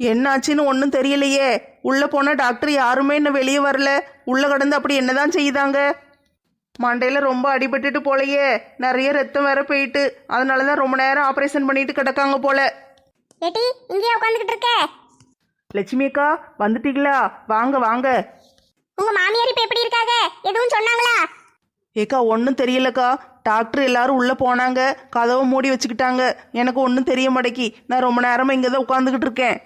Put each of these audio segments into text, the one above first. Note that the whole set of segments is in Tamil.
என்னாச்சுன்னு ஒன்றும் தெரியலையே. உள்ள போன டாக்டர் யாருமே இன்னும் வெளியே வரல. உள்ள கடந்து அப்படி என்னதான் செய்தாங்க? மண்டையில ரொம்ப அடிபட்டுட்டு போலையே. நிறைய ரத்தம் வேற போயிட்டு. அதனால தான் ரொம்ப நேரம் ஆபரேஷன் பண்ணிட்டு கிடக்காங்க போல. ஏட்டி இங்கேயே உட்காந்துக்கிட்டு இருக்க. லட்சுமி அக்கா வந்துட்டீங்களா? வாங்க வாங்க. உங்க மாமியார் இப்ப எப்படி இருக்காங்க? எதுவும் சொன்னாங்களா? ஏக்கா ஒன்றும் தெரியலக்கா. டாக்டர் எல்லாரும் உள்ள போனாங்க. கதவை மூடி வச்சுக்கிட்டாங்க. எனக்கு ஒன்றும் தெரிய மாட்டேக்கி. நான் ரொம்ப நேரமா இங்கே தான் உட்காந்துக்கிட்டு இருக்கேன்.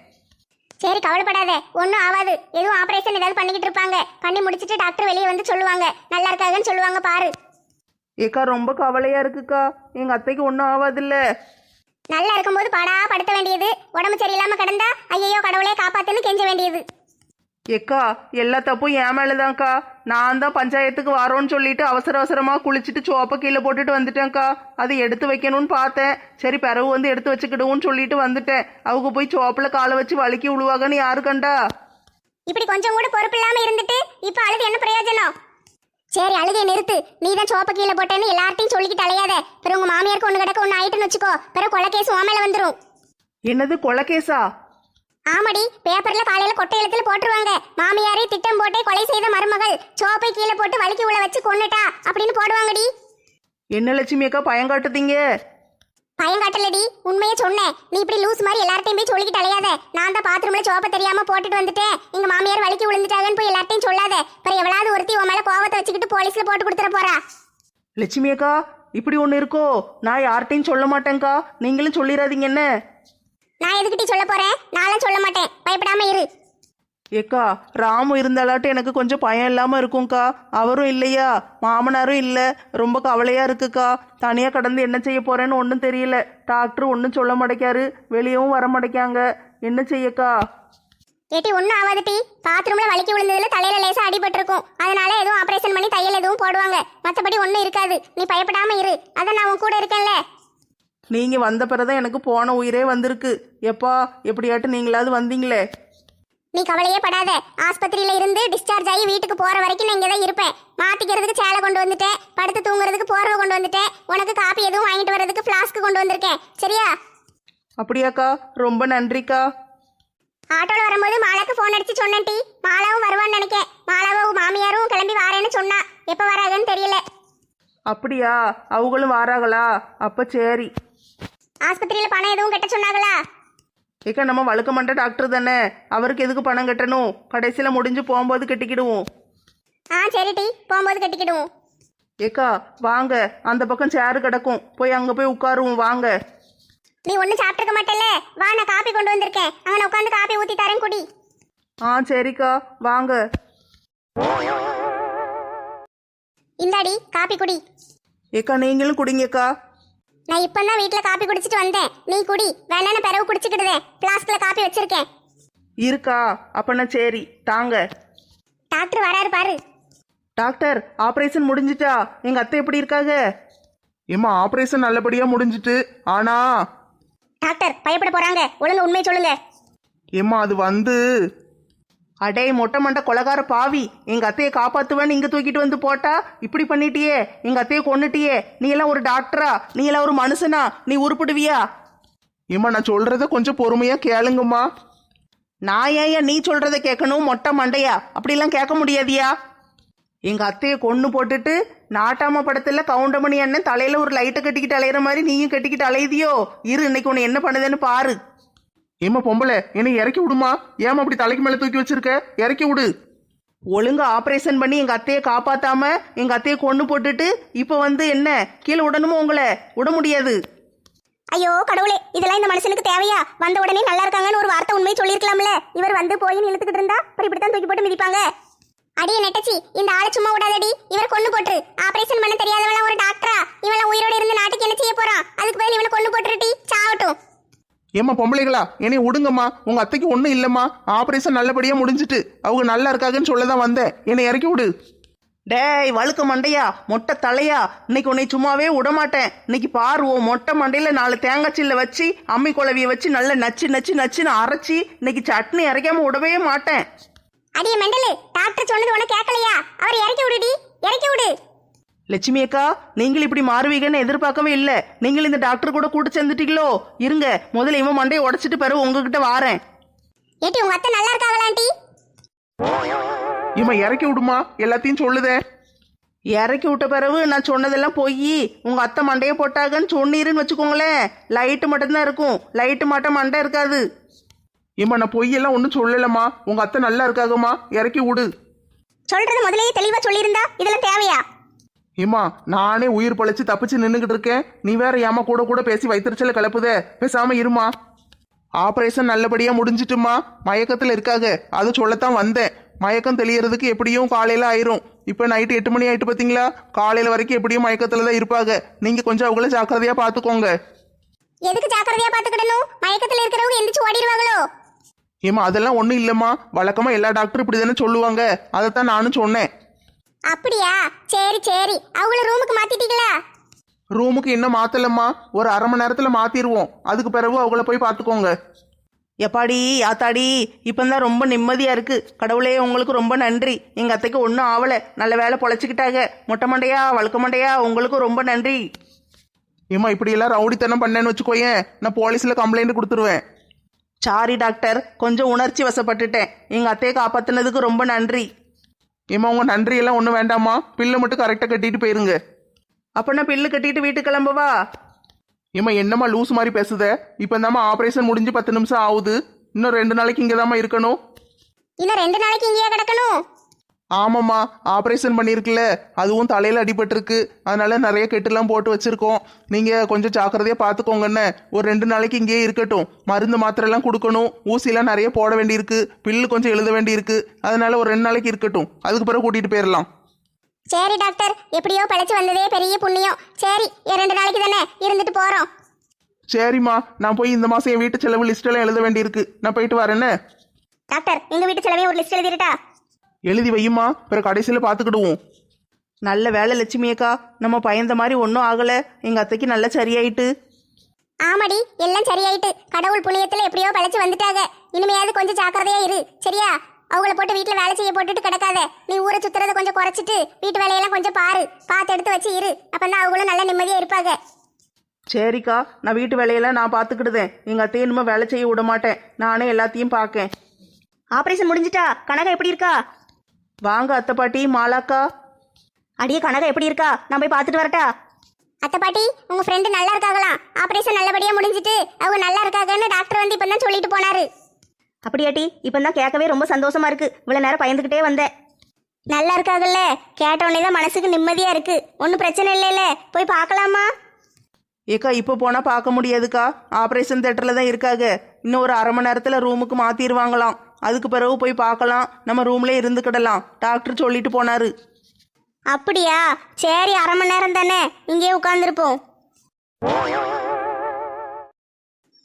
சரி கவலைப்படாத. ஒன்றும் ஆகாது எதுவும் ஆபரேஷன் ஏதாவது பண்ணிக்கிட்டு இருப்பாங்க. பண்ணி முடிச்சிட்டு டாக்டர் வெளியே வந்து சொல்லுவாங்க. நல்லா இருக்காங்கன்னு சொல்லுவாங்க பாரு. ஏக்கா ரொம்ப கவலையா இருக்குக்கா. எங்க அத்தைக்கு ஒன்றும் ஆகாதுல்ல நல்லா இருக்கும்போது படா படுத்த வேண்டியது. உடம்பு சரியில்லாம கிடந்தா ஐயோ கடவுளே காப்பாத்துன்னு கெஞ்ச வேண்டியது. ஏக்கா எல்லா தப்பும் என் மேலதான்க்கா. நான் தான் பஞ்சாயத்துக்கு வரோன்னு சொல்லிட்டு அவசர அவசரமா குளிச்சுட்டு சோப்பை கீழே போட்டுட்டு வந்துட்டேன்க்கா. அதை எடுத்து வைக்கணும்னு பார்த்தேன். சரி பிறகு வந்து எடுத்து வச்சுக்கிடுவோம்னு சொல்லிட்டு வந்துட்டேன். அவங்க போய் சோப்புல காலை வச்சு வலிக்கி விழுவாங்கன்னு யாரு கண்டா? இப்படி கொஞ்சம் கூட பொறுப்பு இல்லாம இருந்துட்டு இப்ப அழுது என்ன பிரயோஜனம்? சரி அழுகையை நிறுத்து. நீ தான் சோப்ப கீழே போட்டேன்னு எல்லார்ட்டையும் சொல்லிக்கிட்டு அலையாத. பிறகு உங்க மாமியாருக்கு ஒண்ணு கிடக்க ஒண்ணு ஆயிட்டுன்னு வச்சுக்கோ. பிறகு கொலை கேஸ் உன் மேல வந்துரும். என்னது கொலகேசா ஆமாடி பேப்பர்ல காலையில கொட்டை எழுத்துல போட்டுருவாங்க. மாமியாரே திட்டம் போட்டே கொலை செய்த மருமகள். சோப்பை கீழே போட்டு வலிக்கு உள்ள வச்சு கொன்னுட்டா அப்படின்னு போடுவாங்கடி. என்ன லட்சுமி அக்கா பயங்காட்டுதீங்க பயங்காட்டலடி உண்மையை சொன்னேன். நீ இப்படி லூஸ் மாதிரி எல்லார்ட்டையும் போய் சொல்லிக்கிட்டு அலையாத. நான் தான் பாத்ரூம்ல சோப்பை தெரியாம போட்டுட்டு வந்துட்டேன். எங்க மாமியார் வலிக்கு விழுந்துட்டாங்கன்னு போய் எல்லார்ட்டையும் சொல்லாத. அப்புறம் எவ்வளவு ஒருத்தி உன் மேல கோவத்தை வச்சுக்கிட்டு போலீஸ்ல போட்டு கொடுத்துட போறா. லட்சுமி அக்கா இப்படி ஒன்று இருக்கோ? நான் யார்கிட்டையும் சொல்ல மாட்டேங்க்கா நீங்களும் சொல்லிடாதீங்க என்ன? நான் எதுக்கிட்டி சொல்ல போறேன்? நானும் சொல்ல மாட்டேன். பயப்படாம இரு. ஏக்கா ராமு இருந்தாலாட்டு எனக்கு கொஞ்சம் பயம் இல்லாமல் இருக்கும்க்கா. அவரும் இல்லையா? மாமனாரும் இல்லை. ரொம்ப கவலையாக இருக்குக்கா. தனியாக கடந்து என்ன செய்ய போறேன்னு ஒன்றும் தெரியல. டாக்டர் ஒன்றும் சொல்ல மாட்டேக்காரு. வெளியவும் வர மாட்டேக்காங்க. என்ன செய்யக்கா? ஏட்டி ஒன்றும் ஆகாதுட்டி பாத்ரூம்ல வலிக்கு விழுந்ததுல தலையில லேசா அடிபட்டிருக்கும். அதனால எதுவும் ஆபரேஷன் பண்ணி தையல் எதுவும் போடுவாங்க. மற்றபடி ஒன்றும் இருக்காது. நீ பயப்படாம இரு. அதான் நான் உன் கூட இருக்கேன்ல. நீங்கள் வந்த பிறதான் எனக்கு போன உயிரே வந்திருக்கு. எப்பா எப்படியாட்டு நீங்களாவது வந்தீங்களே? நீ கவலையே படாத. ஆஸ்பத்திரியில இருந்து டிஸ்சார்ஜ் ஆகி வீட்டுக்கு போற வரைக்கும் நான் இங்கே தான் இருப்பேன். மாத்திக்கிறதுக்கு சேலை கொண்டு வந்துட்டேன். படுத்து தூங்குறதுக்கு போர்வை கொண்டு வந்துட்டேன். உனக்கு காப்பி எதுவும் வாங்கிட்டு வர்றதுக்கு ஃப்ளாஸ்க் கொண்டு வந்திருக்கேன். சரியா? அப்படியாக்கா ரொம்ப நன்றிக்கா. ஆட்டோல வரும்போது மாலாக்கு ஃபோன் அடிச்சு சொன்னேன் டி. மாலாவும் வருவான்னு நினைக்கேன். மாலாவும் மாமியாரும் கிளம்பி வாரேன்னு சொன்னா. எப்போ வராங்கன்னு தெரியல. அப்படியா? அவங்களும் வாராங்களா? அப்போ சரி. ஆஸ்பத்திரியில பணம் எதுவும் கட்ட சொன்னாங்களா? ஏக்கா நம்ம வழுக்க மாட்ட டாக்டர் தானே. அவருக்கு எதுக்கு பணம் கட்டணும்? கடைசியில் முடிஞ்சு போகும்போது கட்டிக்கிடுவோம். ஆ சரி டி. போகும்போது கட்டிக்கிடுவோம். ஏக்கா வாங்க. அந்த பக்கம் சேரு கிடக்கும். போய் அங்கே போய் உட்காருவோம். வாங்க. நீ ஒன்றும் சாப்பிட்டுருக்க மாட்டேல்ல? வா நான் காப்பி கொண்டு வந்திருக்கேன். அங்கே உட்காந்து காப்பி ஊற்றி தரேன் குடி. ஆ சரிக்கா. வாங்க. இந்தாடி காப்பி குடி. ஏக்கா நீங்களும் குடிங்கக்கா. நான் இப்போ தான் வீட்டில் காப்பி குடிச்சிட்டு வந்தேன். நீ குடி. வேணா பிறகு குடிச்சுக்கிடுதே. பிளாஸ்கில் காப்பி வச்சிருக்கேன். இருக்கா? அப்பனா சரி. தாங்க. டாக்டர் வராரு பாரு. டாக்டர் ஆப்ரேஷன் முடிஞ்சிட்டா? எங்க அத்தை எப்படி இருக்காங்க ஏம்மா ஆபரேஷன் நல்லபடியா முடிஞ்சிட்டு. ஆனா? டாக்டர் பயப்பட போறாங்க. ஒழுங்கு உண்மையை சொல்லுங்க. ஏம்மா அது வந்து அடே மொட்டை மண்டை கொலகார பாவி. எங்க அத்தையை காப்பாத்துவேன்னு இங்க தூக்கிட்டு வந்து போட்டா? இப்படி பண்ணிட்டியே. எங்க அத்தையை கொன்னுட்டியே. நீ எல்லாம் ஒரு டாக்டரா? நீ எல்லாம் ஒரு மனுஷனா? நீ உருப்பிடுவியா? ஏம்மா நான் சொல்றத கொஞ்சம் பொறுமையா கேளுங்கம்மா. நான் ஏன் நீ சொல்றத கேட்கணும்? மொட்டை மண்டையா? அப்படிலாம் கேட்க முடியாதியா? எங்க அத்தையை கொன்னு போட்டுட்டு நாட்டாம படத்துல கவுண்டமணி அண்ணன் தலையில ஒரு லைட்டை கட்டிக்கிட்டு அலையிற மாதிரி நீயும் கட்டிக்கிட்டு அலையுதியோ? இரு இன்னைக்கு உன்னை என்ன பண்ணுதுன்னு பாரு. ஏம்மா பொம்பளை என்னை இறக்கி விடுமா? ஏமா அப்படி தலைக்கு மேலே தூக்கி வச்சிருக்க? இறக்கி விடு. ஒழுங்கா ஆபரேஷன் பண்ணி எங்க அத்தையை காப்பாத்தாம எங்க அத்தையை கொண்டு போட்டுட்டு இப்போ வந்து என்ன? கீழே விடணுமோ உங்களை? விட முடியாது. ஐயோ கடவுளே இதெல்லாம் இந்த மனுஷனுக்கு தேவையா? வந்த உடனே நல்லா இருக்காங்கன்னு ஒரு வார்த்தை உண்மையை சொல்லியிருக்கலாம்ல? இவர் வந்து போய் இழுத்துக்கிட்டு இருந்தா அப்புறம் இப்படித்தான் தூக்கி போட்டு மிதிப்பாங்க. அடிய நெட்டச்சி இந்த ஆளை சும்மா விடாதடி. இவர் கொண்டு போட்டுரு. ஆபரேஷன் பண்ண தெரியாதவள ஒரு டாக்டரா இவள உயிரோட இருந்து நாட்டுக்கு என்ன செய்ய போறான்? அதுக்கு பதில் இவனை கொண்டு போட்டு ஏம்மா பொம்பளைகளா? என்னை விடுங்கம்மா உங்க அத்தைக்கு ஒன்றும் இல்லைம்மா. ஆப்ரேஷன் நல்லபடியாக முடிஞ்சிட்டு. அவங்க நல்லா இருக்காங்கன்னு சொல்ல தான் வந்தேன். என்னை இறக்கி விடு. டேய் வழுக்க மண்டையா? மொட்டை தலையா? இன்னைக்கு உன்னை சும்மாவே விட மாட்டேன் இன்னைக்கு பாருவோம் மொட்டை மண்டையில நாலு தேங்காய் சில்ல வச்சு அம்மி குழவிய வச்சு நல்லா நச்சு நச்சு நச்சுன்னு அரைச்சி இன்னைக்கு சட்னி இறக்காம விடவே மாட்டேன். அடியே மண்டலு டாக்டர் சொன்னது உனக்கு கேட்கலையா? அவர் இறக்கி விடுடி. இறக்கி விடு. லட்சுமி அக்கா நீங்கள் இப்படி மாறுவீங்கன்னு எதிர்பார்க்கவே இல்லை. நீங்கள் இந்த டாக்டர் கூட கூட்டு சேர்ந்துட்டீங்களோ? இருங்க முதல்ல இவன் மண்டையை உடைச்சிட்டு பிறகு உங்ககிட்ட வாரேன். ஏட்டி உங்க அத்தை நல்லா இருக்காங்களா ஆண்டி? இம்மா இறக்கி விடுமா? எல்லாத்தையும் சொல்லுதே. இறக்கி விட்ட பிறகு நான் சொன்னதெல்லாம் போய் உங்க அத்தை மண்டையை போட்டாங்கன்னு சொன்னீருன்னு வச்சுக்கோங்களேன். லைட்டு மட்டும்தான் இருக்கும். லைட்டு மட்டும் மண்டை இருக்காது. இம்மா நான் பொய்யெல்லாம் ஒன்றும் சொல்லலம்மா. உங்க அத்தை நல்லா இருக்காகம்மா. இறக்கி விடு. சொல்றது முதல்லயே தெளிவா சொல்லியிருந்தா இதெல்லாம் தேவையா? இம்மா நானே உயிர் பழைச்சு தப்பிச்சு நின்றுகிட்டு இருக்கேன். நீ வேற ஏமா கூட கூட பேசி வைத்திருச்சல கிளப்புதே. பேசாம இருமா ஆபரேஷன் நல்லபடியா முடிஞ்சிட்டுமா மயக்கத்துல இருக்காக. அது சொல்லத்தான் வந்தேன். மயக்கம் தெளியறதுக்கு எப்படியும் காலையில ஆயிரும். இப்போ நைட்டு எட்டு மணி ஆயிட்டு பாத்தீங்களா? காலையில வரைக்கும் எப்படியும் மயக்கத்துல தான் இருப்பாங்க நீங்க கொஞ்சம் அவங்கள ஜாக்கிரதையா பாத்துக்கோங்க. எதுக்கு ஜாக்கிரதையா பாத்துக்கிடணும்? மயக்கத்துல இருக்கிறவங்க எந்திரிச்சு ஓடிடுவாங்களோ? ஏம்மா அதெல்லாம் ஒன்றும் இல்லைம்மா. வழக்கமா எல்லா டாக்டரும் இப்படி தானே சொல்லுவாங்க. அதைத்தான் நானும் சொன்னேன். அப்படியா? சரி சரி. அவங்கள ரூமுக்கு மாத்திட்டீங்களா? ரூமுக்கு இன்னும் மாத்தலம்மா? ஒரு அரை மணி நேரத்துல மாத்திடுவோம் அதுக்கு பிறகு அவங்கள போய் பார்த்துக்கோங்க எப்பாடி ஆத்தாடி இப்பந்தான் ரொம்ப நிம்மதியா இருக்கு. கடவுளே உங்களுக்கு ரொம்ப நன்றி. எங்க அத்தைக்கு ஒன்றும் ஆவல. நல்ல வேலை பொழைச்சிக்கிட்டாங்க. மொட்டை மண்டையா வழுக்க மண்டையா உங்களுக்கும் ரொம்ப நன்றி. ஏம்மா இப்படி எல்லாம் ரவுடித்தனம் பண்ணேன்னு வச்சுக்கோயேன். நான் போலீஸ்ல கம்ப்ளைண்ட் கொடுத்துருவேன். சாரி டாக்டர் கொஞ்சம் உணர்ச்சி வசப்பட்டுட்டேன். எங்க அத்தையை காப்பாத்துனதுக்கு ரொம்ப நன்றி. ஏம்மா உங்க நன்றி எல்லாம் ஒன்றும் வேண்டாம்மா. பில்லு மட்டும் கரெக்டாக கட்டிட்டு போயிருங்க. அப்ப நான் பில்லு கட்டிட்டு வீட்டுக்கு கிளம்பவா? ஏம்மா என்னம்மா லூஸ் மாதிரி பேசுத? இப்போ தாம்மா ஆப்ரேஷன் முடிஞ்சு பத்து நிமிஷம் ஆகுது. இன்னும் ரெண்டு நாளைக்கு இங்கே தாம்மா இருக்கணும். இன்னும் ரெண்டு நாளைக்கு இங்கேயே கிடக்கணும்? ஆமாம்மா ஆப்ரேஷன் பண்ணியிருக்குல்ல அதுவும் தலையில் அடிபட்டிருக்கு. அதனால நிறைய கெட்டுலாம் போட்டு வச்சிருக்கோம். நீங்கள் கொஞ்சம் ஜாக்கிரதையாக பார்த்துக்கோங்கண்ணே ஒரு ரெண்டு நாளைக்கு இங்கேயே இருக்கட்டும். மருந்து மாத்திரைலாம் கொடுக்கணும். ஊசிலாம் நிறைய போட வேண்டியிருக்கு. பில்லு கொஞ்சம் எழுத வேண்டியிருக்கு. அதனால ஒரு ரெண்டு நாளைக்கு இருக்கட்டும். அதுக்கு பிறகு கூட்டிகிட்டு போயிடலாம் சரி டாக்டர் எப்படியோ பிழைச்சு வந்ததே பெரிய புண்ணியம். சரி ரெண்டு நாளைக்கு தானே இருந்துட்டு போறோம். சரிம்மா நான் போய் இந்த மாதம் என் வீட்டு செலவு லிஸ்ட்டெல்லாம் எழுத வேண்டியிருக்கு. நான் போயிட்டு வரேன்னு டாக்டர் எங்க வீட்டு செலவையும் ஒரு லிஸ்ட் எழுதிட்டா எழுதி வையுமா பிறகு கடைசியில் பார்த்துக்கிடுவோம் நல்ல வேலை லட்சுமி அக்கா. நம்ம பயந்த மாதிரி ஒன்றும் ஆகலை. எங்கள் அத்தைக்கு நல்லா சரியாயிட்டு. ஆமாடி எல்லாம் சரியாயிட்டு. கடவுள் புண்ணியத்துல எப்படியோ பிழைச்சு வந்துட்டாங்க. இனிமையாவது கொஞ்சம் ஜாக்கிரதையா இரு. சரியா? அவங்கள போட்டு வீட்டுல வேலை செய்ய போட்டுட்டு கிடக்காத. நீ ஊரை சுத்துறத கொஞ்சம் குறைச்சிட்டு வீட்டு வேலையெல்லாம் கொஞ்சம் பாரு. பார்த்து எடுத்து வச்சு இரு. அப்பதான் அவங்களும் நல்ல நிம்மதியா இருப்பாங்க. சரிக்கா. நான் வீட்டு வேலையெல்லாம் நான் பார்த்துக்கிடுதேன் எங்கள் அத்தையை இனிமேல் வேலை செய்ய விட மாட்டேன். நானே எல்லாத்தையும் பார்க்கேன் ஆபரேஷன் முடிஞ்சிட்டா? கனகா எப்படி இருக்கா? வாங்க அத்தை பாட்டி மாலாக்கா. அடியே கனகா எப்படி இருக்கா? நான் போய் பார்த்துட்டு வரட்டா? அத்தை பாட்டி உங்க ஃப்ரெண்டு நல்லா இருக்காங்களாம் ஆபரேஷன் நல்லபடியா முடிஞ்சிட்டு அவங்க நல்லா இருக்காங்கன்னு டாக்டர் வந்து இப்பதான் சொல்லிட்டு போனாரு. அப்படியாட்டி இப்போ தான் கேட்கவே ரொம்ப சந்தோஷமா இருக்கு. இவ்வளவு நேரம் பயந்துக்கிட்டே வந்தேன். நல்லா இருக்காங்கல்ல? கேட்ட உடனே தான் மனசுக்கு நிம்மதியா இருக்கு. ஒன்றும் பிரச்சனை இல்லைல்ல. போய் பார்க்கலாமா? ஏக்கா இப்போ போனால் பார்க்க முடியாதுக்கா. ஆப்ரேஷன் தேட்டரில் தான் இருக்காங்க இன்னும் ஒரு அரை மணி நேரத்தில் ரூமுக்கு மாற்றிடுவாங்களாம் அதுக்கு பிறகு போய் பார்க்கலாம். நம்ம ரூம்லேயே இருந்துக்கிடலாம். டாக்டர் சொல்லிட்டு போனாரு. அப்படியா? சரி அரை மணி நேரம் தானே. இங்கேயே உட்காந்துருப்போம்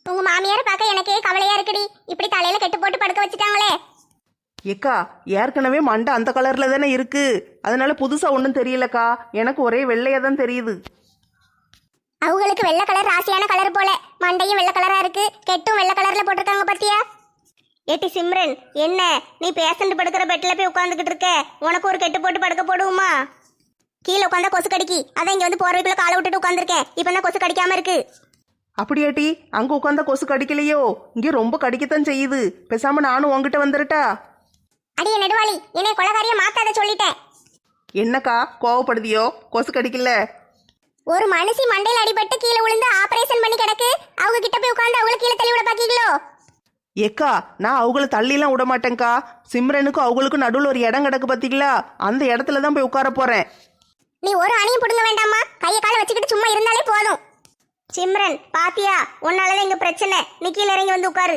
உங்க மாமியாரை பார்க்க எனக்கே கவலையா இருக்குடி. இப்படி தலையில கெட்டு போட்டு படுக்க வச்சுட்டாங்களே. ஏக்கா ஏற்கனவே மண்டை அந்த கலரில் தானே இருக்கு. அதனால புதுசாக ஒன்றும் தெரியலக்கா. எனக்கு ஒரே வெள்ளையாக தான் தெரியுது. அவங்களுக்கு வெள்ளை கலர் ராசியான கலர் போல. மண்டையும் வெள்ளை கலரா இருக்கு. கெட்டும் வெள்ளை கலர்ல போட்டிருக்காங்க பாத்தியா? ஏட்டி சிம்ரன் என்ன? நீ பேஷண்ட் படுக்கிற பெட்ல போய் உட்காந்துக்கிட்டு இருக்க. உனக்கு ஒரு கெட்டு போட்டு படுக்க போடுவோமா? கீழே உட்காந்தா கொசு கடிக்கி. அதான் இங்க வந்து போர்வைக்குள்ள காலை விட்டுட்டு உட்காந்துருக்கேன் இப்போ தான் கொசு கடிக்காம இருக்கு? அப்படியாட்டி அங்கே உட்காந்தா கொசு கடிக்கலையோ? இங்கே ரொம்ப கடிக்கத்தான் செய்யுது. பேசாமல் நானும் உங்ககிட்ட வந்துடட்டா அடியே நெடுவாளி என்னை கொலகாரிய மாத்தாத சொல்லிட்டேன். என்னக்கா கோவப்படுதியோ? கொசு கடிக்கல. ஒரு மனுஷி மண்டையில் அடிபட்டு கீழே விழுந்து ஆபரேஷன் பண்ணி கிடக்கு. அவங்க கிட்ட போய் உட்காந்து அவங்கள கீழே தள்ளி விட பாக்கீங்களோ? ஏக்கா நான் அவங்கள தள்ளிலாம் விட மாட்டேங்க்கா சிம்ரனுக்கும் அவங்களுக்கும் நடுவில் ஒரு இடம் கிடக்கு பார்த்தீங்களா அந்த இடத்துல தான் போய் உட்கார போகிறேன் நீ ஒரு அணியும் பிடுங்க வேண்டாமா கையை காலை வச்சுக்கிட்டு சும்மா இருந்தாலே போதும். சிம்ரன் பாத்தியா? உன்னாலதான் இங்க பிரச்சனை. நீ கீழே இறங்கி வந்து உட்காரு.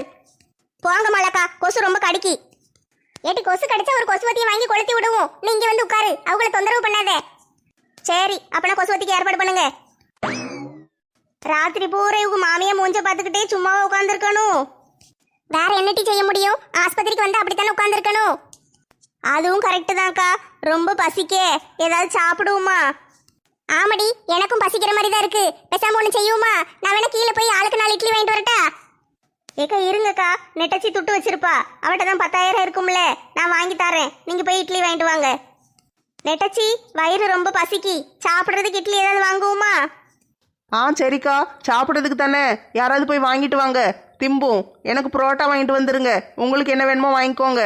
போங்க மாலக்கா கொசு ரொம்ப கடிக்கி. ஏட்டி கொசு கடிச்சா ஒரு கொசுவத்தியை வாங்கி கொளுத்தி விடுவோம். நீ இங்க வந்து உட்காரு. அவங்கள தொந்தரவு பண்ணாதே. சரி அப்பனா கொசுவத்திக்கு ஏற்பாடு பண்ணுங்க. ராத்திரி பூரா இவங்க மாமியா மூஞ்ச பார்த்துக்கிட்டே சும்மாவா உட்காந்துருக்கணும் வேற என்னட்டி செய்ய முடியும்? ஆஸ்பத்திரிக்கு வந்து அப்படித்தானே உட்காந்துருக்கணும் அதுவும் கரெக்டு தான்க்கா. ரொம்ப பசிக்கே. ஏதாவது சாப்பிடுவோமா? ஆமாடி எனக்கும் பசிக்கிற மாதிரி தான் இருக்கு. பெசாம ஒன்று செய்யுமா நான் வேணா கீழே போய் ஆளுக்கு நாலு இட்லி வாங்கிட்டு வரட்டா? ஏக்கா இருங்கக்கா. நெட்டச்சி துட்டு வச்சிருப்பா. அவட்ட தான் பத்தாயிரம் இருக்கும்ல. நான் வாங்கி தரேன். நீங்க போய் இட்லி வாங்கிட்டு வாங்க. நெட்டச்சி வயிறு ரொம்ப பசிக்கு. சாப்பிட்றதுக்கு இட்லி ஏதாவது வாங்குவோமா? ஆ சரிக்கா. சாப்பிட்றதுக்கு தானே. யாராவது போய் வாங்கிட்டு வாங்க. திம்பும் எனக்கு புரோட்டா வாங்கிட்டு வந்துருங்க. உங்களுக்கு என்ன வேணுமோ வாங்கிக்கோங்க.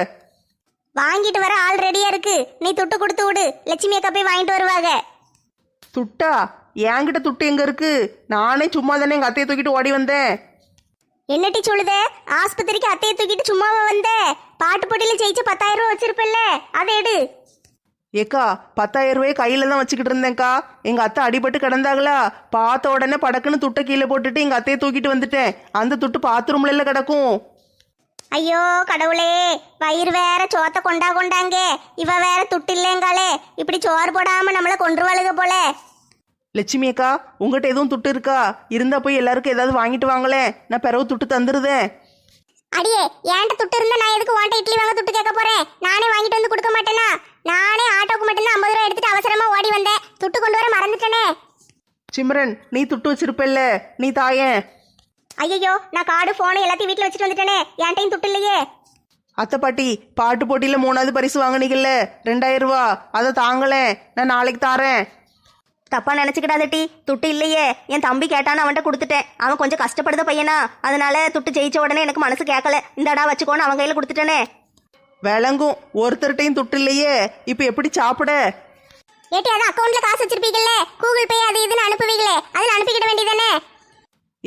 வாங்கிட்டு வர ஆள் ரெடியா இருக்கு. நீ துட்டு கொடுத்து விடு. லட்சுமி அக்கா போய் வாங்கிட்டு வருவாங்க. துட்டா? என்கிட்ட துட்டு எங்க இருக்கு? நானே சும்மா தானே எங்க அத்தையை தூக்கிட்டு ஓடி வந்தேன். என்னட்டி சொல்லுதே? ஆஸ்பத்திரிக்கு அத்தையை தூக்கிட்டு சும்மாவா வந்த? பாட்டு போட்டியில ஜெயிச்சு பத்தாயிரம் ரூபா வச்சிருப்பல்ல அதை எடு. ஏக்கா பத்தாயிரம் ரூபாய் கையில தான் வச்சுக்கிட்டு இருந்தேன்க்கா. எங்க அத்தை அடிபட்டு கிடந்தாங்களா? பார்த்த உடனே படக்குன்னு துட்டை கீழே போட்டுட்டு எங்க அத்தையை தூக்கிட்டு வந்துட்டேன். அந்த துட்டு பாத்ரூம்ல இல்ல கிடக்கும். ஐயோ கடவுளே வயிறு வேற சோத்த கொண்டா கொண்டாங்க. இவ வேற துட்டு இல்லைங்காலே இப்படி சோறு போடாம நம்மள கொன்றுவாளுக போல. லட்சுமி அக்கா உங்ககிட்ட எதுவும் துட்டு இருக்கா? இருந்தா போய் எல்லாருக்கும் ஏதாவது வாங்கிட்டு வாங்களேன். நான் பிறகு துட்டு தந்துருதேன். அடியே ஏன்ட்ட துட்டு இருந்தா நான் எதுக்கு வாண்ட இட்லி வாங்க துட்டு கேட்க போறேன்? நானே வாங்கிட்டு வந்து கொடுக்க மாட்டேனா? நானே ஆட்டோக்கு மட்டும் ஐம்பது ரூபா எடுத்துட்டு அவசரமா ஓடி வந்தேன். துட்டு கொண்டு வர மறந்துட்டேனே. சிம்ரன் நீ துட்டு வச்சிருப்பல்ல. நீ தாயேன் ஐயோ நான் கார்டு போன் எல்லாத்தையும் வீட்ல வச்சுட்டு வந்துட்டேனே. என்கிட்டயும் துட்டு இல்லையே. அத்தை பாட்டி பாட்டு போட்டியில மூணாவது பரிசு வாங்குனீங்கல்ல. ரெண்டாயிரம் ரூபா. அதை தாங்களேன் நான் நாளைக்கு தாரேன். தப்பா நினைச்சுக்கிடாதட்டி துட்டு இல்லையே. என் தம்பி கேட்டான்னு அவன்கிட்ட கொடுத்துட்டேன். அவன் கொஞ்சம் கஷ்டப்படுத பையனா. அதனால துட்டு ஜெயிச்ச உடனே எனக்கு மனசு கேட்கல இந்தாடா வச்சுக்கோன்னு அவன் கையில கொடுத்துட்டேனே. விளங்கும். ஒருத்தர்கிட்டையும் துட்டு இல்லையே. இப்போ எப்படி சாப்பிட? ஏட்டி அது அக்கவுண்ட்ல காசு வச்சிருப்பீங்கல்ல? கூகுள் பே அது இதுன்னு அனுப்புவீங்களே. அதில் அனுப்பிக்கிட வேண்டியதானே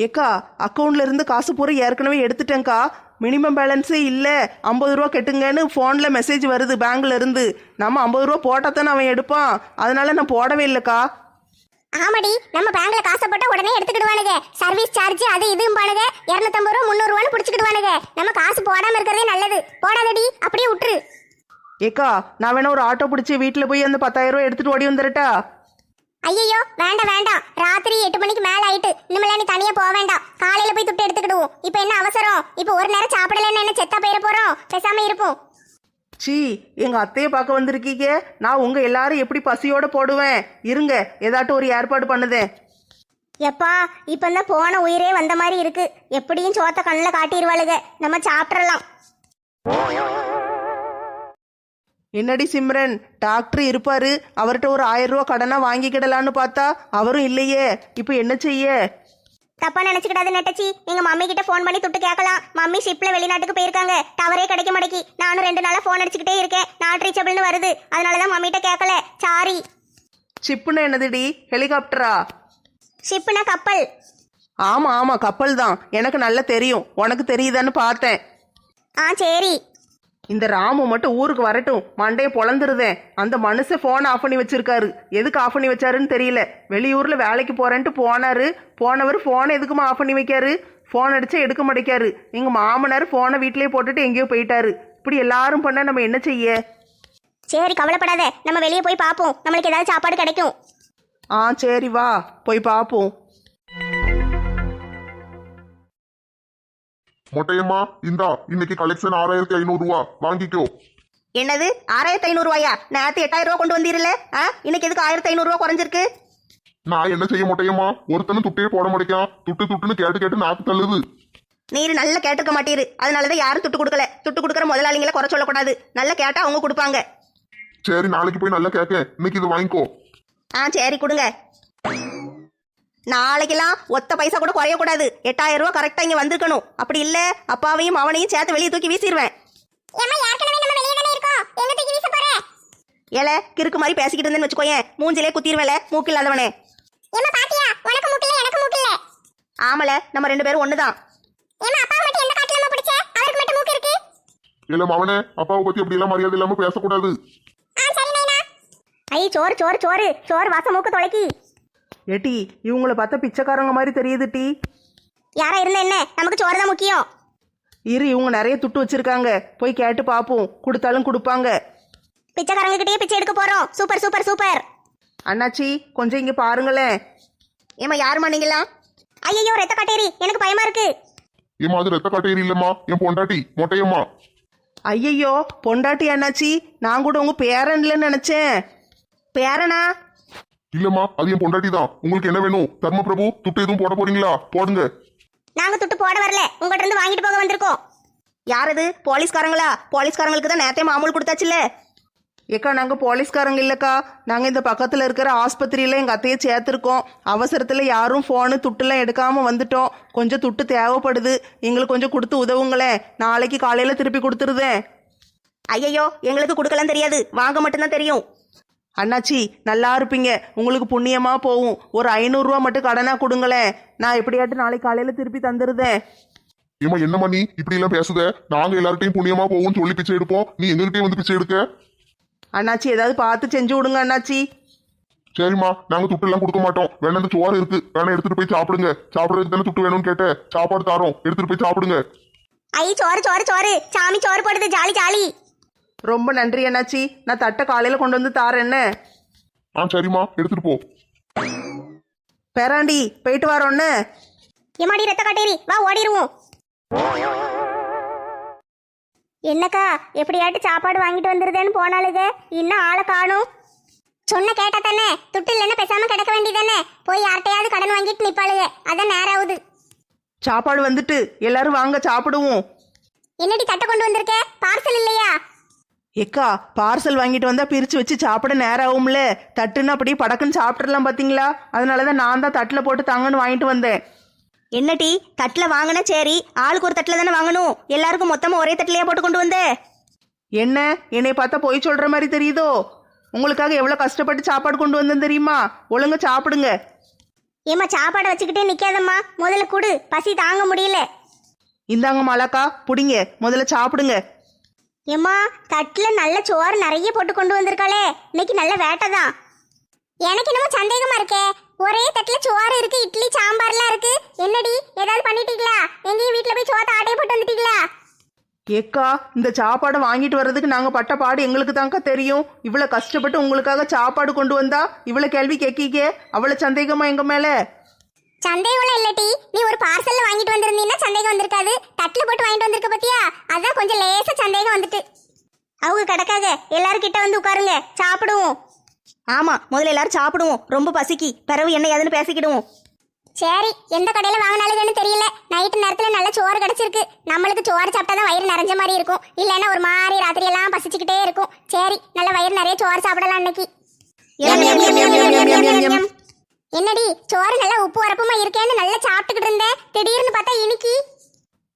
ஏக்கா அக்கௌண்ட்ல இருந்து காசு பூரா ஏற்கனவே எடுத்துட்டேன்க்கா. மினிமம் பேலன்ஸே இல்லை. ஐம்பது ரூபா கட்டுங்கன்னு ஃபோனில் மெசேஜ் வருது பேங்க்ல இருந்து. நம்ம ஐம்பது ரூபா போட்டால் தானே அவன் எடுப்பான். அதனால நான் போடவே இல்லைக்கா. ஆமாடி நம்ம பேங்க்ல காசை போட்டா உடனே எடுத்துக்கிடுவானுங்க. சர்வீஸ் சார்ஜ் அது இதுவும் பானுங்க இரநூத்தம்பது ரூபா முந்நூறு ரூபான்னு பிடிச்சிக்கிடுவானுங்க. நம்ம காசு போடாம இருக்கிறதே நல்லது. போடாதடி அப்படியே விட்டுரு. ஏக்கா நான் வேணா ஒரு ஆட்டோ பிடிச்சி வீட்டில் போய் அந்த பத்தாயிரம் ரூபா எடுத்துட்டு ஓடி வந்துடட்டா ஐயோ வேண்டாம் வேண்டாம். ராத்திரி எட்டு மணிக்கு மேல ஆயிட்டு. இனிமேல நீ தனியா போக வேண்டாம். காலையில போய் துட்டு எடுத்துக்கிடுவோம். இப்போ என்ன அவசரம்? இப்போ ஒரு நேரம் சாப்பிடலன்னு என்ன செத்தா போயிட போறோம்? பேசாம இருப்போம். சீ எங்கள் அத்தையை பார்க்க வந்திருக்கீங்க? நான் உங்கள் எல்லாரும் எப்படி பசியோட போடுவேன்? இருங்க ஏதாட்டும் ஒரு ஏற்பாடு பண்ணுதேன். எப்பா இப்பந்தான் போன உயிரே வந்த மாதிரி இருக்கு. எப்படியும் சோத்த கண்ணில் காட்டிடுவாளுங்க நம்ம சாப்பிட்றலாம் என்னடி சிம்ரன் டாக்டர் இருப்பாரு. அவர்கிட்ட ஒரு ஆயிரம் ரூபா கடனா வாங்கிக்கிடலான்னு பார்த்தா அவரும் இல்லையே. இப்போ என்ன செய்ய? தப்பா நினைச்சுக்கிடாது நெட்டச்சி. எங்க மம்மி கிட்ட ஃபோன் பண்ணி துட்டு கேட்கலாம். மம்மி ஷிப்ல வெளிநாட்டுக்கு போயிருக்காங்க. டவரே கிடைக்க மாட்டேக்கி. நானும் ரெண்டு நாளா ஃபோன் அடிச்சுக்கிட்டே இருக்கேன். நாட் ரீச்சபிள்னு வருது. அதனாலதான் மம்மிட்ட கேட்கல. சாரி சிப்புன்னு என்னதுடி? ஹெலிகாப்டரா ஷிப்னா கப்பல். ஆமா ஆமா கப்பல் தான். எனக்கு நல்லா தெரியும். உனக்கு தெரியுதான்னு பார்த்தேன். ஆ சரி. இந்த ராமு மட்டும் ஊருக்கு வரட்டும். மண்டையை பொழந்துருதேன் அந்த மனுஷன் ஃபோன் ஆஃப் பண்ணி வச்சிருக்காரு. எதுக்கு ஆஃப் பண்ணி வச்சாருன்னு தெரியல. வெளியூர்ல வேலைக்கு போறேன்ட்டு போனாரு. போனவர் ஃபோனை எதுக்குமா ஆஃப் பண்ணி வைக்காரு? ஃபோன் அடிச்சா எடுக்க மாட்டேக்காரு. எங்க மாமனார் ஃபோனை வீட்டிலேயே போட்டுட்டு எங்கேயோ போயிட்டாரு. இப்படி எல்லாரும் பண்ணா நம்ம என்ன செய்ய? சரி கவலைப்படாத. நம்ம வெளியே போய் பார்ப்போம் நம்மளுக்கு ஏதாவது சாப்பாடு கிடைக்கும். ஆ சரி வா. போய் பார்ப்போம் மொட்டையம்மா இந்தா இன்னைக்கு கலெக்ஷன் ஆறாயிரத்தி ஐநூறு ரூபா. வாங்கிக்கோ. என்னது? ஆறாயிரத்தி ஐநூறு ரூபாயா? நேரத்து எட்டாயிரம் ரூபா கொண்டு வந்தீர்ல ஆ? இன்னைக்கு எதுக்கு ஆயிரத்தி ஐநூறு ரூபா குறைஞ்சிருக்கு? நான் என்ன செய்ய மொட்டையம்மா? ஒருத்தனும் துட்டே போட மாட்டேக்கான் துட்டு துட்டுன்னு கேட்டு கேட்டு நாக்கு தள்ளுது. நீர் நல்லா கேட்டிருக்க மாட்டீரு. அதனாலதான் யாரும் துட்டு கொடுக்கல. துட்டு கொடுக்குற முதலாளிங்களை குறை சொல்லக்கூடாது. நல்லா கேட்டா அவங்க கொடுப்பாங்க. சரி நாளைக்கு போய் நல்லா கேட்க. இன்னைக்கு இது வாங்கிக்கோ. ஆ சரி கொடுங்க. நாளைக்கெல்லாம் ஒத்த பைசா கூட குறையக்கூடாது எட்டாயிரம் ரூபா கரெக்டா இங்க வந்திருக்கணும். அப்படி இல்ல அப்பாவையும் அவனையும் சேர்த்து வெளியே தூக்கி வீசிடுவேன் ஏமா ஏற்கனவே நம்ம வெளியே தானே இருக்கோம். எங்க தூக்கி வீச போற? ஏல கிறுக்கு மாதிரி பேசிக்கிட்டு இருந்தேன்னு வச்சுக்கோயேன் மூஞ்சிலே குத்திடுவேல மூக்கு இல்லாதவனே. ஏமா பாத்தியா? உனக்கு மூக்கில்ல எனக்கு மூக்கில்ல ஆமல நம்ம ரெண்டு பேரும் ஒண்ணுதான். ஏமா அப்பா மட்டும் எந்த காட்டுலமா பிடிச்ச? அவருக்கு மட்டும் மூக்கு இருக்கு? இல்ல மவனே அப்பாவை பத்தி அப்படி எல்லாம் மரியாதை இல்லாம பேசக்கூடாது. ஆ சரி நைனா. ஐ சோறு சோறு சோறு. சோறு வாசம் மூக்கு தொலைக்கி. ஏட்டி இவங்கள பார்த்தா பிச்சைக்காரங்க மாதிரி தெரியுது டி. யாரா இருந்தா என்ன? நமக்கு சோறு தான் முக்கியம். இரு இவங்க நிறைய துட்டு வச்சிருக்காங்க. போய் கேட்டு பார்ப்போம் கொடுத்தாலும் கொடுப்பாங்க. பிச்சைக்காரங்க கிட்டயே பிச்சை எடுக்க போறோம். Super super super. அண்ணாச்சி கொஞ்சம் இங்க பாருங்களேன். ஏமா யாருமா நீங்களாம் ஐயோ ரத்த காட்டேரி. எனக்கு பயமா இருக்கு. ஏமா அது ரத்த காட்டேரி இல்லம்மா. என் பொண்டாட்டி மொட்டையம்மா. ஐயையோ பொண்டாட்டி அண்ணாச்சி நான் கூட உங்க பேரன்லன்னு நினைச்சேன். பேரனா? இல்லம்மா அது என் பொண்டாட்டி தான். உங்களுக்கு என்ன வேணும்? தர்ம பிரபு துட்டு எதுவும் போட போறீங்களா? போடுங்க. நாங்க துட்டு போட வரல. உங்ககிட்ட இருந்து வாங்கிட்டு போக வந்திருக்கோம். யார் அது? போலீஸ்காரங்களா? போலீஸ்காரங்களுக்கு தான் நேரத்தே மாமூல் கொடுத்தாச்சுல்ல. ஏக்கா நாங்கள் போலீஸ்காரங்க இல்லைக்கா. நாங்கள் இந்த பக்கத்தில் இருக்கிற ஆஸ்பத்திரியில் எங்கள் அத்தையை சேர்த்துருக்கோம். அவசரத்தில் யாரும் ஃபோனு துட்டுலாம் எடுக்காமல் வந்துட்டோம். கொஞ்சம் துட்டு தேவைப்படுது. எங்களுக்கு கொஞ்சம் கொடுத்து உதவுங்களேன். நாளைக்கு காலையில் திருப்பி கொடுத்துருதேன். ஐயையோ எங்களுக்கு கொடுக்கலாம் தெரியாது. வாங்க மட்டும்தான் தெரியும். அண்ணாச்சி நல்லா இருப்பீங்க. உங்களுக்கு புண்ணியமா போகும். ஒரு ஐநூறுரூவா மட்டும் கடனா கொடுங்களேன். நான் எப்படியாட்டு நாளைக்கு காலையில் திருப்பி தந்துருதேன். ஏமா என்னம்மா நீ இப்படி எல்லாம் பேசுத? நாங்க எல்லார்ட்டையும் புண்ணியமா போவோம்னு சொல்லி பிச்சை எடுப்போம். நீ எங்ககிட்டயும் வந்து பிச்சை எடுக்க? அண்ணாச்சி ஏதாவது பார்த்து செஞ்சு விடுங்க அண்ணாச்சி. சரிம்மா நாங்க துட்டு எல்லாம் கொடுக்க மாட்டோம். வேணா இந்த சோறு இருக்கு. வேணா எடுத்துட்டு போய் சாப்பிடுங்க. சாப்பிடுறதுக்கு தானே துட்டு வேணும்னு கேட்ட சாப்பாடு தாரோம். எடுத்துட்டு போய் சாப்பிடுங்க. ஐ சோறு சோறு சோறு. சாமி சோறு போடுது. Jolly jolly. ரொம்ப நன்றி அண்ணாச்சி. நான் தட்டை காலையில் கொண்டு வந்து தாரேன் என்ன? ஆ சரிம்மா. எடுத்துட்டு போ. பேராண்டி போயிட்டு வரோன்னு எம்மாடி ரத்த காட்டேரி வா ஓடிடுவோம் என்னக்கா எப்படியாட்டு சாப்பாடு வாங்கிட்டு வந்துருதேன்னு போனாலுங்க இன்னும் ஆளை காணும். சொன்ன கேட்டா தானே துட்டு இல்லைன்னா பேசாம கிடக்க வேண்டியதானே. போய் யார்கிட்டயாவது கடன் வாங்கிட்டு நிப்பாளுங்க அதான் நேரம் ஆகுது சாப்பாடு வந்துட்டு எல்லாரும் வாங்க சாப்பிடுவோம். என்னடி தட்டை கொண்டு வந்திருக்க? பார்சல் இல்லையா? ஏக்கா பார்சல் வாங்கிட்டு வந்தா பிரிச்சு வச்சு சாப்பிட நேரம் ஆகும்ல தட்டுன்னு அப்படியே படக்குன்னு சாப்பிட்றலாம் பாத்தீங்களா? அதனால தான் நான் தான் தட்டில் போட்டு தாங்கன்னு வாங்கிட்டு வந்தேன். என்ன டீ? தட்டில் வாங்கினா சரி. ஆளுக்கு ஒரு தட்டில் தானே வாங்கணும். எல்லாருக்கும் மொத்தமாக ஒரே தட்டிலையா போட்டு கொண்டு வந்தே? என்ன? என்னை பார்த்தா பொய் சொல்ற மாதிரி தெரியுதோ? உங்களுக்காக எவ்வளோ கஷ்டப்பட்டு சாப்பாடு கொண்டு வந்தேன் தெரியுமா? ஒழுங்கா சாப்பிடுங்க. ஏம்மா சாப்பாடை வச்சுக்கிட்டே நிக்காதம்மா. முதல்ல குடு. பசி தாங்க முடியல. இந்தாங்க மாலாக்கா புடிங்க. முதல்ல சாப்பிடுங்க. ஏம்மா தட்டில் நல்ல சோறு நிறைய போட்டு கொண்டு வந்திருக்காளே. இன்னைக்கு நல்ல வேட்டை தான் எனக்கு என்னமோ சந்தேகமா இருக்கே. ஒரே தட்டில் சோறு இருக்கு இட்லி சாம்பார்லாம் இருக்கு. என்னடி ஏதாவது பண்ணிட்டீங்களா? எங்கேயும் வீட்டில் போய் சோத்தை ஆட்டையை போட்டு வந்துட்டீங்களா? ஏக்கா இந்த சாப்பாடை வாங்கிட்டு வர்றதுக்கு நாங்கள் பட்ட பாடு எங்களுக்கு தாங்க்கா தெரியும். இவ்வளோ கஷ்டப்பட்டு உங்களுக்காக சாப்பாடு கொண்டு வந்தா இவ்வளோ கேள்வி கேட்கிக்கே அவ்வளோ சந்தேகமா எங்கள் மேலே? சந்தேகம்லாம் இல்லட்டி நீ ஒரு பார்சல்ல வாங்கிட்டு வந்திருந்தீங்கன்னா சந்தேகம் வந்திருக்காது. தட்டில் போட்டு வாங்கிட்டு வந்திருக்க பத்தியா? அதான் கொஞ்சம் லேசா சந்தேகம் வந்துட்டு. அவங்க கிடக்காக எல்லாரும் கிட்ட வந்து உட்காருங்க. சாப்பிடுவோம். ஆமாம் முதல்ல எல்லாரும் சாப்பிடுவோம். ரொம்ப பசிக்கு. பிறகு என்ன ஏதுன்னு பேசிக்கிடுவோம். சரி எந்த கடையில வாங்கினாலுன்னு தெரியல. நைட்டு நேரத்துல நல்ல சோறு கிடைச்சிருக்கு. நம்மளுக்கு சோறு சாப்பிட்டா தான் வயிறு நிறைஞ்ச மாதிரி இருக்கும். இல்லைன்னா ஒரு மாதிரி ராத்திரி எல்லாம் பசிச்சுக்கிட்டே இருக்கும். சரி நல்ல வயிறு நிறைய சோறு சாப்பிடலாம் இன்னைக்கு. என்னடி சோறு நல்லா உப்பு உரப்புமா இருக்கேன்னு நல்லா சாப்பிட்டுக்கிட்டு இருந்தேன் திடீர்னு பார்த்தா இனிக்கி.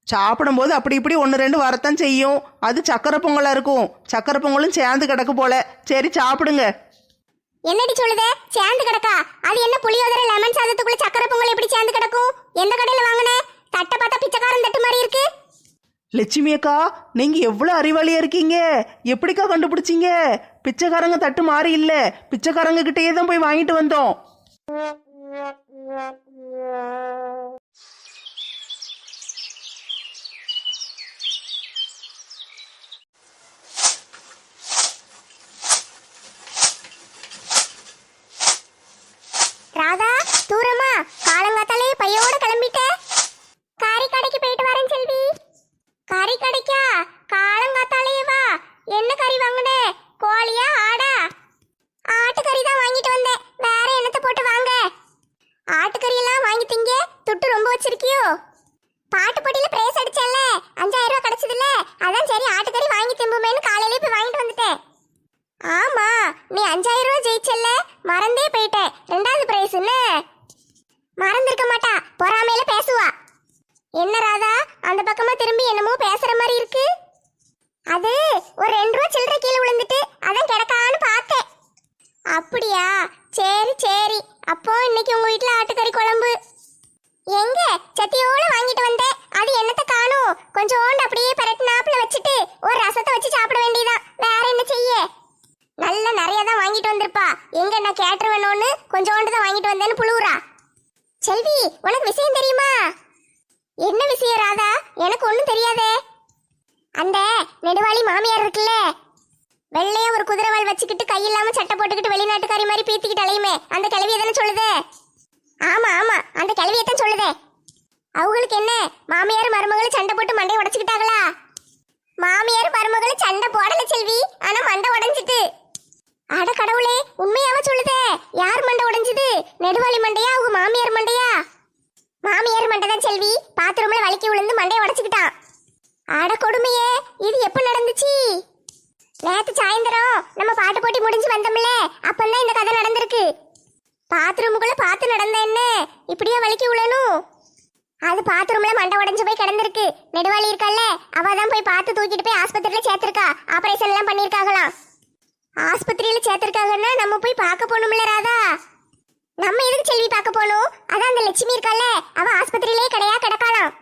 சாப்பிடும்போது அப்படி இப்படி ஒன்று ரெண்டு வரத்தான் செய்யும். அது சக்கரை பொங்கலாக இருக்கும். சக்கரை பொங்கலும் சேர்ந்து கிடக்கு போல. சரி சாப்பிடுங்க. என்னடி சொல்லுதே? சேர்ந்து கிடக்கா? அது என்ன புளியோதரை லெமன் சாதத்துக்குள்ள சக்கரை பொங்கல் எப்படி சேர்ந்து கிடக்கும்? எந்த கடையில வாங்கின? தட்டை பார்த்தா பிச்சைக்காரன் தட்டு மாதிரி இருக்கு. லட்சுமி அக்கா நீங்க எவ்வளவு அறிவாளியா இருக்கீங்க? எப்படிக்கா கண்டுபிடிச்சீங்க? பிச்சைக்காரங்க தட்டு மாறி இல்ல. பிச்சைக்காரங்க கிட்டயே தான் போய் வாங்கிட்டு வந்தோம். ராதா தூரமா. காலங்காத்தாலே பையோட கிளம்பிட்ட. காரி கடைக்கு போயிட்டு வரேன் செல்வி. காரி கடைக்கா? காலங்காத்தாலே வா. என்ன கறி வாங்குன? கோழியா ஆடா? ஆட்டுக்கறி தான் வாங்கிட்டு வந்தேன். வேற என்னத்த போட்டு வாங்க? ஆட்டுக்கறி எல்லாம் வாங்கி திங்க துட்டு ரொம்ப வச்சிருக்கியோ? பாட்டு போட்டியில பிரேஸ் அடிச்சேன்ல அஞ்சாயிரம் ரூபாய் கிடைச்சதுல. அதான் சரி ஆட்டுக்கறி வாங்கி திம்புமேன்னு காலையிலே போய் வாங்கிட்டு வந்துட்டேன். ஆமா நீ அஞ்சாயிரம் ரூபாய் ஜெயிச்சல்ல மறந்தே போயிட்டேன். ரெண்டாவது பிரைஸ் என்ன? மறந்துருக்க மாட்டா பொறாமையில பேசுவா. என்ன ராதா அந்த பக்கமா திரும்பி என்னமோ பேசுற மாதிரி இருக்கு? அது ஒரு ரெண்டு ரூபா சில்லறை கீழே விழுந்துட்டு அதான் கிடக்கான்னு பார்த்தேன். அப்படியா? சரி சரி. அப்போ இன்னைக்கு உங்க வீட்டுல ஆட்டுக்கறி குழம்பு. எங்க? சத்தியோட வாங்கிட்டு வந்தேன் அது என்னத்த காணும் கொஞ்சோண்டு அப்படியே பரட்டினாப்புல வச்சுட்டு ஒரு ரசத்தை வச்சு சாப்பிட வேண்டியதான் வேற என்ன செய்ய? நல்ல நிறைய தான் வாங்கிட்டு வந்திருப்பா. எங்க நான் கேட்டுருவேணும்னு கொஞ்சோண்டு தான் வாங்கிட்டு வந்தேன்னு புழுவுறா. செல்வி உனக்கு விஷயம் தெரியுமா? என்ன விஷயம் ராதா? எனக்கு ஒன்றும் தெரியாதே. அந்த நெடுவாளி மாமியார் இருக்குல்ல வெள்ளையா ஒரு குதிரை குதிரைவால் வச்சுக்கிட்டு கையில்லாம சட்டை போட்டுக்கிட்டு வெளிநாட்டுக்காரி மாதிரி பீத்திக்கிட்டு அலையுமே அந்த கிழவியை தானே சொல்லுதே? ஆமா ஆமா அந்த கிளவியத்தான் சொல்லுதே. அவங்களுக்கு என்ன? மாமியார் மருமகளும் சண்டை போட்டு மண்டையை உடச்சுக்கிட்டாங்களா? மாமியார் மருமகளும் சண்டை போடல செல்வி ஆனா மண்டை உடைஞ்சிட்டு. அட கடவுளே உண்மையாவ சொல்லுதே? யார் மண்டை உடைஞ்சது? நெடுவாளி மண்டையா அவங்க மாமியார் மண்டையா? மாமியார் மண்டை தான் செல்வி பாத்ரூம்ல வலிக்கி விழுந்து மண்டையை உடச்சுக்கிட்டான். அட கொடுமையே இது எப்ப நடந்துச்சு? நேத்து சாயந்தரம் நம்ம பாட்டு போட்டி முடிஞ்சு வந்தோம்ல அப்பந்தான் இந்த கதை நடந்திருக்கு. பாத்ரூமுக்குள்ள பார்த்து நடந்த என்ன? இப்படியே வலிக்கி விழணும் அது பாத்ரூம்ல மண்டை உடஞ்சு போய் கிடந்திருக்கு. நெடுவாளி இருக்கல்ல அவ தான் போய் பார்த்து தூக்கிட்டு போய் ஆஸ்பத்திரியில சேர்த்திருக்கா. ஆபரேஷன் எல்லாம் பண்ணிருக்காங்களாம் ஆஸ்பத்திரியில சேர்த்திருக்காங்கன்னா நம்ம போய் பார்க்க போகணும்ல ராதா. நம்ம எதுக்கு செல்வி பார்க்க போகணும்? அதான் அந்த லட்சுமி இருக்கல்ல அவ ஆஸ்பத்திரியிலே கிடையா கிடக்காளாம்.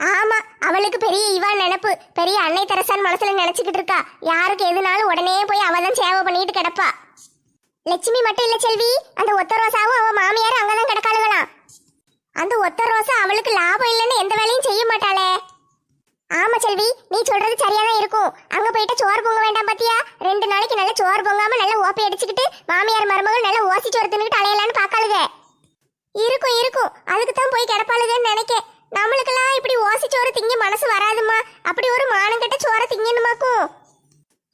ஆமா அவளுக்கு பெரிய இவா நினப்பு. பெரிய அன்னை தரசான் மனசுல நினைச்சுக்கிட்டு இருக்கா. யாருக்கு எதுனாலும் உடனே போய் அவ தான் சேவை பண்ணிட்டு கிடப்பா. லட்சுமி மட்டும் இல்ல செல்வி அந்த ஒத்த ரோசாவும் அவ மாமியார் அங்கதான் கிடக்காளுங்களாம். அந்த ஒத்த ரோசா அவளுக்கு லாபம் இல்லைன்னு எந்த வேலையும் செய்ய மாட்டாளே. ஆமா செல்வி நீ சொல்றது சரியா தான் இருக்கும். அங்க போயிட்டு சோறு பொங்க வேண்டாம் பாத்தியா? ரெண்டு நாளைக்கு நல்லா சோறு பொங்காம நல்லா ஓப்பி அடிச்சுக்கிட்டு மாமியார் மருமகள் நல்லா ஓசி சோறு தின்னுட்டு அலையலான்னு பாக்காளுக இருக்கும் இருக்கும். அதுக்கு தான் போய் கிடப்பாளுகன்னு நினைக்கேன். நம்மளுக்கெல்லாம் இப்படி ஓசி சோறு திங்க மனசு வராதுமா அப்படி ஒரு மானங்கட்ட சோறை திங்கணுமாக்கும்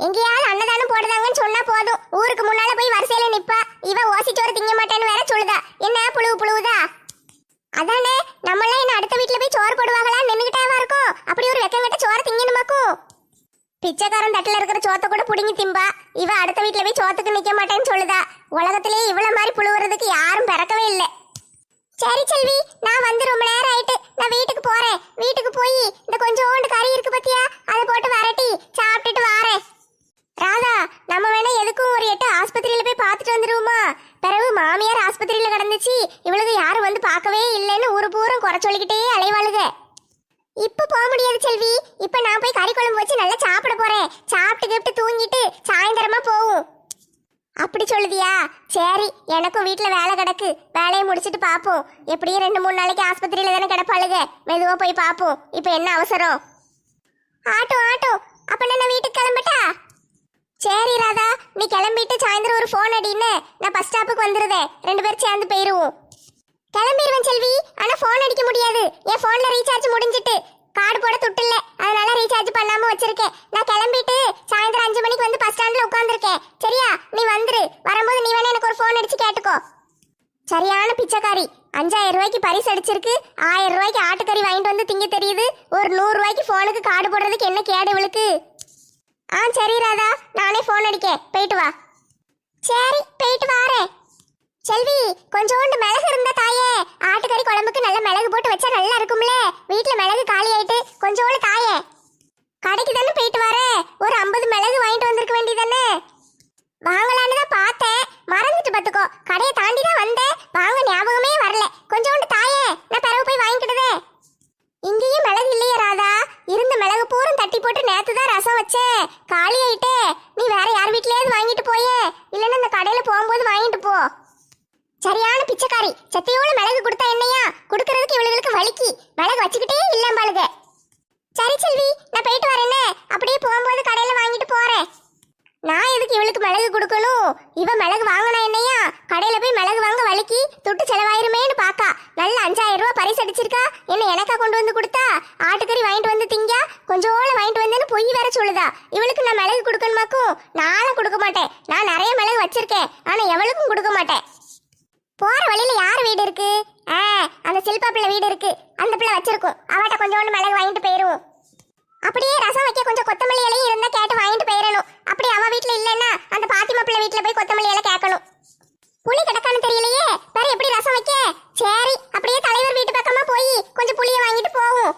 எங்கேயாவது அன்னதானம் போடுதாங்கன்னு சொன்னா போதும். ஊருக்கு முன்னால போய் வரிசையில நிப்பா. இவ ஓசி திங்க மாட்டேன்னு வேற சொல்லுதா. என்ன புழுவு புழுவுதா? அதானே நம்மளாம் என்ன அடுத்த வீட்டுல போய் சோறு போடுவாங்களா நின்னுகிட்டாவா இருக்கும் அப்படி ஒரு வெக்கங்கட்ட சோற திங்கணுமாக்கும் பிச்சைக்காரன் தட்டில் இருக்கிற சோத்தை கூட பிடுங்கி திம்பா. இவ அடுத்த வீட்டில் போய் சோத்துக்கு நிக்க மாட்டேன்னு சொல்லுதா. உலகத்திலேயே இவ்வளவு மாதிரி புழுவுறதுக்கு யாரும் பிறக்கவே இல்லை. சரி செல்வி நான் வந்து ரொம்ப நேரம் ஆயிட்டு நான் வீட்டுக்கு போறேன். வீட்டுக்கு போய் இந்த கொஞ்சோண்டு கறி இருக்கு பத்தியா? அதை போட்டு வரட்டி சாப்பிட்டுட்டு வாரேன். ராதா நம்ம வேணா எதுக்கும் ஒரு எட்டு ஆஸ்பத்திரியில போய் பார்த்துட்டு வந்துருவோமா? பிறகு மாமியார் ஆஸ்பத்திரியில கிடந்துச்சு. இவளுக்கு யாரும் வந்து பார்க்கவே இல்லைன்னு ஒரு பூரம் குறை சொல்லிக்கிட்டே அலைவாளுக. இப்ப போக முடியாது செல்வி. இப்ப நான் போய் கறி குழம்பு வச்சு நல்லா சாப்பிட போறேன். சாப்பிட்டு கிப்ட்டு தூங்கிட்டு அப்படி சொல்லுதியா? சரி எனக்கும் வீட்டில் வேலை கிடக்கு. வேலையை முடிச்சிட்டு பார்ப்போம் எப்படியும் ரெண்டு மூணு நாளைக்கு ஆஸ்பத்திரியில் தானே கிடப்பாளுங்க மெதுவாக போய் பார்ப்போம் இப்போ என்ன அவசரம்? Auto auto. அப்ப நான் வீட்டுக்கு கிளம்பட்டா? சரி ராதா. நீ கிளம்பிட்டு சாயந்தரம் ஒரு ஃபோன் அடின்னு. நான் பஸ் ஸ்டாப்புக்கு வந்துருதேன். ரெண்டு பேரும் சேர்ந்து போயிருவோம். கிளம்பிடுவேன் செல்வி. ஆனால் ஃபோன் அடிக்க முடியாது. என் ஃபோனில் ரீசார்ஜ் முடிஞ்சிட்டு. கார்டு போட துட்டு இல்ல அதனால ரீசார்ஜ் பண்ணாம வச்சிருக்கேன். நான் கிளம்பிட்டு சாயந்தரம் அஞ்சு மணிக்கு வந்து பஸ் ஸ்டாண்ட்ல உட்காந்துருக்கேன் சரியா? நீ வந்துரு. வரும்போது நீ வேணா எனக்கு ஒரு ஃபோன் அடிச்சு கேட்டுக்கோ. சரியான பிச்சைக்காரி. அஞ்சாயிரம் ரூபாய்க்கு பரிசு அடிச்சிருக்கு. ஆயிரம் ரூபாய்க்கு ஆட்டுக்கறி வாங்கிட்டு வந்து திங்க தெரியுது. ஒரு நூறு ரூபாய்க்கு ஃபோனுக்கு கார்டு போடுறதுக்கு என்ன கேடு இவளுக்கு? ஆ சரி ராதா. நானே ஃபோன் அடிக்கேன். போயிட்டு வா. சரி போயிட்டு வாரேன். செல்வி கொஞ்சோண்டு மிளகு இருந்தா தாயே. ஆட்டுக்கறி குழம்புக்கு நல்ல மிளகு போட்டு வச்சா நல்லா இருக்கும்ல. வீட்டுல மிளகு காலி ஆயிட்டு கொஞ்சோண்டு தாயே. கடைக்கு தானே போயிட்டு வர. ஒரு ஐம்பது மிளகு வாங்கிட்டு வந்திருக்க வேண்டியதானே? வாங்கலான்னு தான் பார்த்தேன். மறந்துட்டு பார்த்துக்கோ. கடையை தாண்டி தான் வந்தேன். வாங்க ஞாபகமே வரல. கொஞ்சோண்டு தாயே. நான் பிறகு போய் வாங்கிக்கிடுதே இங்கேயும் மிளகு இல்லையே ராதா. இருந்த மிளகு பூரம் தட்டி போட்டு நேத்து தான் ரசம் வச்சேன். காலி ஆயிட்டே. நீ வேற யார் வீட்லயாவது வாங்கிட்டு போயே. இல்லைன்னா இந்த கடையில போகும்போது வாங்கிட்டு போ. சரியான பிச்சைக்காரி. சத்தியோட மிளகு கொடுத்தா என்னையா? கொடுக்கறதுக்கு இவளுகளுக்கு வலிக்கு. மிளகு வச்சுக்கிட்டே இல்லாம்பாளுக சரி செல்வி நான் போயிட்டு வரேனே. அப்படியே போகும்போது கடையில வாங்கிட்டு போறேன். நான் எதுக்கு இவளுக்கு மிளகு கொடுக்கணும்? இவ மிளகு வாங்கினா என்னையா? கடையில போய் மிளகு வாங்க வலிக்கு. துட்டு செலவாயிருமேன்னு பாக்கா. நல்ல அஞ்சாயிரம் ரூபாய் பரிசு அடிச்சிருக்கா. என்ன எனக்கா கொண்டு வந்து கொடுத்தா? ஆட்டுக்கறி வாங்கிட்டு வந்து திங்க? கொஞ்சோட வாங்கிட்டு வந்தேன்னு பொய் வேற சொல்லுதா. இவளுக்கு நான் மிளகு கொடுக்கணுமாக்கும்? நானும் கொடுக்க மாட்டேன். நான் நிறைய மிளகு வச்சிருக்கேன். ஆனா எவளுக்கும் கொடுக்க மாட்டேன். போற வழியில யார் வீடு இருக்கு? ஆ அந்த சில்பா பிள்ளை வீடு இருக்கு. அந்த பிள்ளை வச்சிருக்கும். அவட்ட கொஞ்சோண்டு மிளகு வாங்கிட்டு போயிருவோம். அப்படியே ரசம் வைக்க கொஞ்சம் கொத்தமல்லி இலையும் இருந்தா கேட்டு வாங்கிட்டு போயிடணும் அப்படி அவ வீட்டுல இல்லைன்னா அந்த பாத்திமா பிள்ளை வீட்டுல போய் கொத்தமல்லி இலை கேட்கணும். புளி கிடக்கான்னு தெரியலையே. வேற எப்படி ரசம் வைக்க? சரி அப்படியே தலைவர் வீட்டு பக்கமா போய் கொஞ்சம் புளிய வாங்கிட்டு போவோம்.